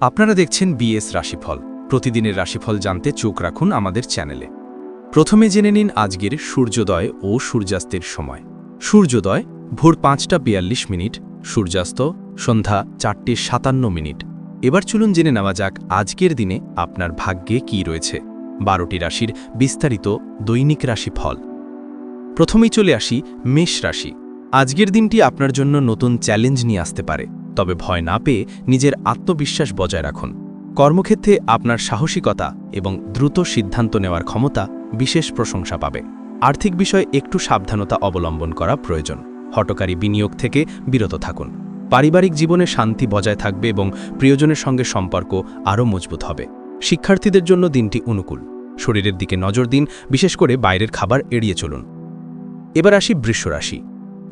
আপনারা দেখছেন বিএস রাশিফল। প্রতিদিনের রাশিফল জানতে চোখ রাখুন আমাদের চ্যানেলে। প্রথমে জেনে নিন আজকের সূর্যোদয় ও সূর্যাস্তের সময়। সূর্যোদয়, ভোর পাঁচটা বিয়াল্লিশ মিনিট, সূর্যাস্ত, সন্ধ্যা চারটে সাতান্ন মিনিট। এবার চলুন জেনে নেওয়া যাক আজকের দিনে আপনার ভাগ্যে কি রয়েছে। বারোটি রাশির বিস্তারিত দৈনিক রাশিফল। প্রথমেই চলে আসি মেষ রাশি। আজকের দিনটি আপনার জন্য নতুন চ্যালেঞ্জ নিয়ে আসতে পারে। তবে ভয় না পেয়ে নিজের আত্মবিশ্বাস বজায় রাখুন। কর্মক্ষেত্রে আপনার সাহসিকতা এবং দ্রুত সিদ্ধান্ত নেওয়ার ক্ষমতা বিশেষ প্রশংসা পাবে। আর্থিক বিষয়ে একটু সাবধানতা অবলম্বন করা প্রয়োজন। হটকারী বিনিয়োগ থেকে বিরত থাকুন। পারিবারিক জীবনে শান্তি বজায় থাকবে এবং প্রিয়জনের সঙ্গে সম্পর্ক আরও মজবুত হবে। শিক্ষার্থীদের জন্য দিনটি অনুকূল। শরীরের দিকে নজর দিন, বিশেষ করে বাইরের খাবার এড়িয়ে চলুন। এবার আসি বৃষরাশি।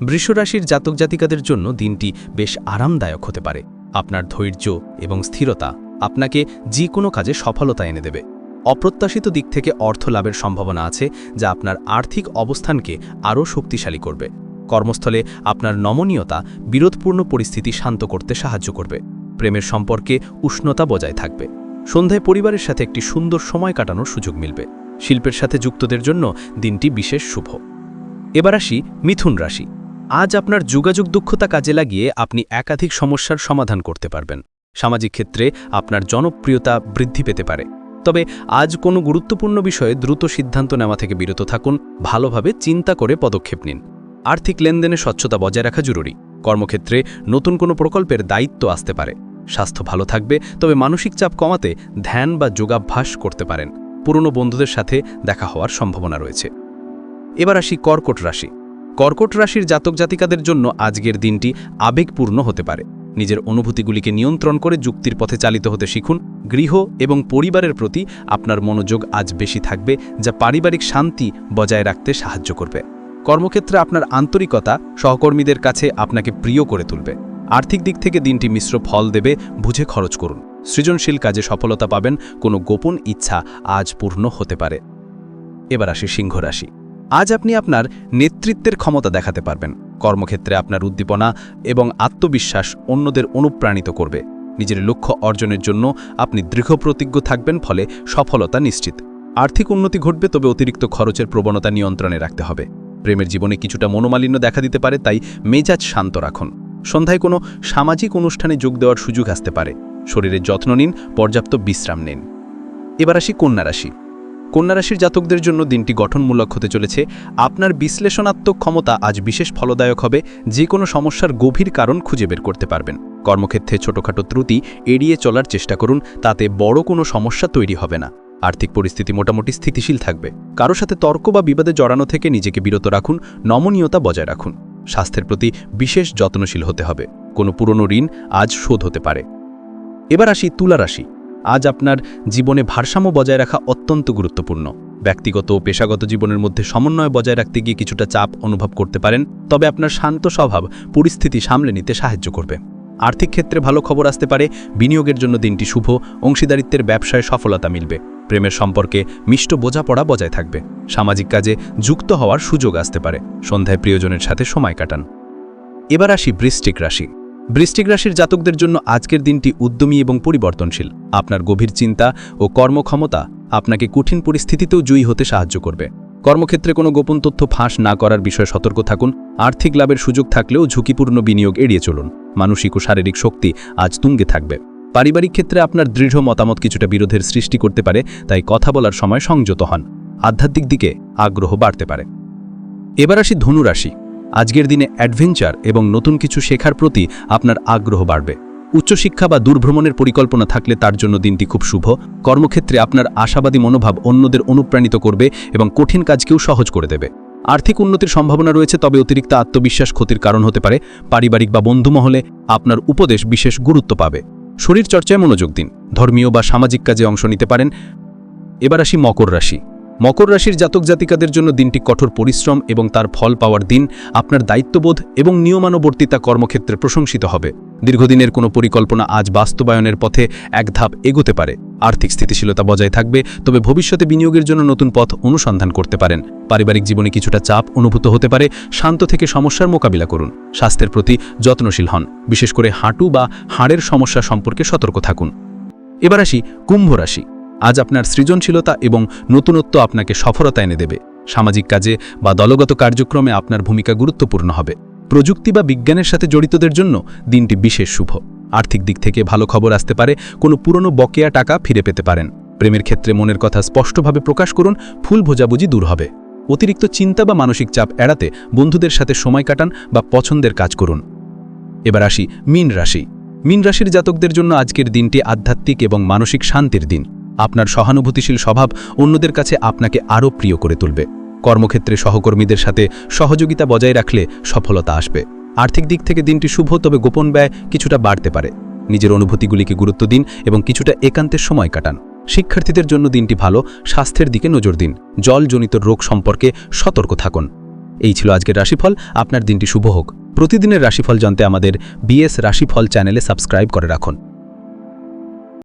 বৃষরাশির জাতক জাতিকাদের জন্য দিনটি বেশ আরামদায়ক হতে পারে। আপনার ধৈর্য এবং স্থিরতা আপনাকে যে কোনো কাজে সফলতা এনে দেবে। অপ্রত্যাশিত দিক থেকে অর্থ লাভের সম্ভাবনা আছে, যা আপনার আর্থিক অবস্থানকে আরও শক্তিশালী করবে। কর্মস্থলে আপনার নমনীয়তা বিরোধপূর্ণ পরিস্থিতি শান্ত করতে সাহায্য করবে। প্রেমের সম্পর্কে উষ্ণতা বজায় থাকবে। সন্ধ্যায় পরিবারের সাথে একটি সুন্দর সময় কাটানোর সুযোগ মিলবে। শিল্পের সাথে যুক্তদের জন্য দিনটি বিশেষ শুভ। এবার আসি মিথুন রাশি। আজ আপনার যোগাযোগ দক্ষতা কাজে লাগিয়ে আপনি একাধিক সমস্যার সমাধান করতে পারবেন। সামাজিক ক্ষেত্রে আপনার জনপ্রিয়তা বৃদ্ধি পেতে পারে। তবে আজ কোনো গুরুত্বপূর্ণ বিষয়ে দ্রুত সিদ্ধান্ত নেওয়া থেকে বিরত থাকুন, ভালোভাবে চিন্তা করে পদক্ষেপ নিন। আর্থিক লেনদেনে স্বচ্ছতা বজায় রাখা জরুরি। কর্মক্ষেত্রে নতুন কোনো প্রকল্পের দায়িত্ব আসতে পারে। স্বাস্থ্য ভালো থাকবে, তবে মানসিক চাপ কমাতে ধ্যান বা যোগাভ্যাস করতে পারেন। পুরনো বন্ধুদের সাথে দেখা হওয়ার সম্ভাবনা রয়েছে। এবার আসি কর্কট রাশি। কর্কট রাশির জাতক জাতিকাদের জন্য আজকের দিনটি আবেগপূর্ণ হতে পারে। নিজের অনুভূতিগুলিকে নিয়ন্ত্রণ করে যুক্তির পথে চালিত হতে শিখুন। গৃহ এবং পরিবারের প্রতি আপনার মনোযোগ আজ বেশি থাকবে, যা পারিবারিক শান্তি বজায় রাখতে সাহায্য করবে। কর্মক্ষেত্রে আপনার আন্তরিকতা সহকর্মীদের কাছে আপনাকে প্রিয় করে তুলবে। আর্থিক দিক থেকে দিনটি মিশ্র ফল দেবে, বুঝে খরচ করুন। সৃজনশীল কাজে সফলতা পাবেন, কোনো গোপন ইচ্ছা আজ পূর্ণ হতে পারে। এবার আসি সিংহ রাশি। আজ আপনি আপনার নেতৃত্বের ক্ষমতা দেখাতে পারবেন। কর্মক্ষেত্রে আপনার উদ্দীপনা এবং আত্মবিশ্বাস অন্যদের অনুপ্রাণিত করবে। নিজের লক্ষ্য অর্জনের জন্য আপনি দৃঢ়প্রতিজ্ঞ থাকবেন, ফলে সফলতা নিশ্চিত। আর্থিক উন্নতি ঘটবে, তবে অতিরিক্ত খরচের প্রবণতা নিয়ন্ত্রণে রাখতে হবে। প্রেমের জীবনে কিছুটা মনোমালিন্য দেখা দিতে পারে, তাই মেজাজ শান্ত রাখুন। সন্ধ্যায় কোনো সামাজিক অনুষ্ঠানে যোগ দেওয়ার সুযোগ আসতে পারে। শরীরের যত্ন নিন, পর্যাপ্ত বিশ্রাম নিন। এবার আসি কন্যা রাশি। কন্যারাশির জাতকদের জন্য দিনটি গঠনমূলক হতে চলেছে। আপনার বিশ্লেষণাত্মক ক্ষমতা আজ বিশেষ ফলদায়ক হবে যে কোনো সমস্যার গভীর কারণ খুঁজে বের করতে পারবেন। কর্মক্ষেত্রে ছোটখাটো ত্রুটি এড়িয়ে চলার চেষ্টা করুন, তাতে বড় কোনো সমস্যা তৈরি হবে না। আর্থিক পরিস্থিতি মোটামুটি স্থিতিশীল থাকবে। কারও সাথে তর্ক বা বিবাদে জড়ানো থেকে নিজেকে বিরত রাখুন, নমনীয়তা বজায় রাখুন। স্বাস্থ্যের প্রতি বিশেষ যত্নশীল হতে হবে। কোনো পুরনো ঋণ আজ শোধ হতে পারে। এবার আসি তুলা রাশি। আজ আপনার জীবনে ভারসাম্য বজায় রাখা অত্যন্ত গুরুত্বপূর্ণ। ব্যক্তিগত ও পেশাগত জীবনের মধ্যে সমন্বয় বজায় রাখতে গিয়ে কিছুটা চাপ অনুভব করতে পারেন, তবে আপনার শান্ত স্বভাব পরিস্থিতি সামলে নিতে সাহায্য করবে। আর্থিক ক্ষেত্রে ভালো খবর আসতে পারে, বিনিয়োগের জন্য দিনটি শুভ, অংশীদারিত্বের ব্যবসায় সফলতা মিলবে, প্রেমের সম্পর্কে মিষ্ট বোঝাপড়া বজায় থাকবে, সামাজিক কাজে যুক্ত হওয়ার সুযোগ আসতে পারে, সন্ধ্যায় প্রিয়জনের সাথে সময় কাটান। এবার আসি বৃষ্টিক রাশি। বৃষ্টিক রাশির জাতকদের জন্য আজকের দিনটি উদ্যমী এবং পরিবর্তনশীল। আপনার গভীর চিন্তা ও কর্মক্ষমতা আপনাকে কঠিন পরিস্থিতিতেও জয়ী হতে সাহায্য করবে। কর্মক্ষেত্রে কোনো গোপন তথ্য ফাঁস না করার বিষয়ে সতর্ক থাকুন। আর্থিক লাভের সুযোগ থাকলেও ঝুঁকিপূর্ণ বিনিয়োগ এড়িয়ে চলুন। মানসিক ও শারীরিক শক্তি আজ তুঙ্গে থাকবে। পারিবারিক ক্ষেত্রে আপনার দৃঢ় মতামত কিছুটা বিরোধের সৃষ্টি করতে পারে, তাই কথা বলার সময় সংযত হন। আধ্যাত্মিক দিকে আগ্রহ বাড়তে পারে। এবার আসি ধনুরাশি আজকের দিনে অ্যাডভেঞ্চার এবং নতুন কিছু শেখার প্রতি আপনার আগ্রহ বাড়বে। উচ্চশিক্ষা বা দূরভ্রমণের পরিকল্পনা থাকলে তার জন্য দিনটি খুব শুভ। কর্মক্ষেত্রে আপনার আশাবাদী মনোভাব অন্যদের অনুপ্রাণিত করবে এবং কঠিন কাজকেও সহজ করে দেবে। আর্থিক উন্নতির সম্ভাবনা রয়েছে, তবে অতিরিক্ত আত্মবিশ্বাস ক্ষতির কারণ হতে পারে। পারিবারিক বা বন্ধু মহলে আপনার উপদেশ বিশেষ গুরুত্ব পাবে। শরীর চর্চায় মনোযোগ দিন। ধর্মীয় বা সামাজিক কাজে অংশ নিতে পারেন। এবার আসি মকর রাশি। মকর রাশির জাতক জাতিকাদের জন্য দিনটি কঠোর পরিশ্রম এবং তার ফল পাওয়ার দিন আপনার দায়িত্ববোধ এবং নিয়মানুবর্তিতা কর্মক্ষেত্রে প্রশংসিত হবে। দীর্ঘদিনের কোনো পরিকল্পনা আজ বাস্তবায়নের পথে এক ধাপ এগোতে পারে। আর্থিক স্থিতিশীলতা বজায় থাকবে, তবে ভবিষ্যতে বিনিয়োগের জন্য নতুন পথ অনুসন্ধান করতে পারেন। পারিবারিক জীবনে কিছুটা চাপ অনুভূত হতে পারে, শান্ত থেকে সমস্যার মোকাবিলা করুন। স্বাস্থ্যের প্রতি যত্নশীল হন, বিশেষ করে হাঁটু বা হাড়ের সমস্যা সম্পর্কে সতর্ক থাকুন। এবার আসি কুম্ভ রাশি। আজ আপনার সৃজনশীলতা এবং নতুনত্ব আপনাকে সফলতা এনে দেবে। সামাজিক কাজে বা দলগত কার্যক্রমে আপনার ভূমিকা গুরুত্বপূর্ণ হবে। প্রযুক্তি বা বিজ্ঞানের সাথে জড়িতদের জন্য দিনটি বিশেষ শুভ। আর্থিক দিক থেকে ভালো খবর আসতে পারে, কোনো পুরনো বকেয়া টাকা ফিরে পেতে পারেন। প্রেমের ক্ষেত্রে মনের কথা স্পষ্টভাবে প্রকাশ করুন, ফুল ভোজাবুজি দূর হবে। অতিরিক্ত চিন্তা বা মানসিক চাপ এড়াতে বন্ধুদের সাথে সময় কাটান বা পছন্দের কাজ করুন। এবার আসি মীন রাশি। মীন রাশির জাতকদের জন্য আজকের দিনটি আধ্যাত্মিক এবং মানসিক শান্তির দিন। আপনার সহানুভূতিশীল স্বভাব অন্যদের কাছে আপনাকে আরও প্রিয় করে তুলবে। কর্মক্ষেত্রে সহকর্মীদের সাথে সহযোগিতা বজায় রাখলে সফলতা আসবে। আর্থিক দিক থেকে দিনটি শুভ, তবে গোপন ব্যয় কিছুটা বাড়তে পারে। নিজের অনুভূতিগুলিকে গুরুত্ব দিন এবং কিছুটা একান্তের সময় কাটান। শিক্ষার্থীদের জন্য দিনটি ভালো, স্বাস্থ্যের দিকে নজর দিন। জলজনিত রোগ সম্পর্কে সতর্ক থাকুন। এই ছিল আজকের রাশিফল, আপনার দিনটি শুভ হোক। প্রতিদিনের রাশিফল জানতে আমাদের বিএস রাশিফল চ্যানেলে সাবস্ক্রাইব করে রাখুন।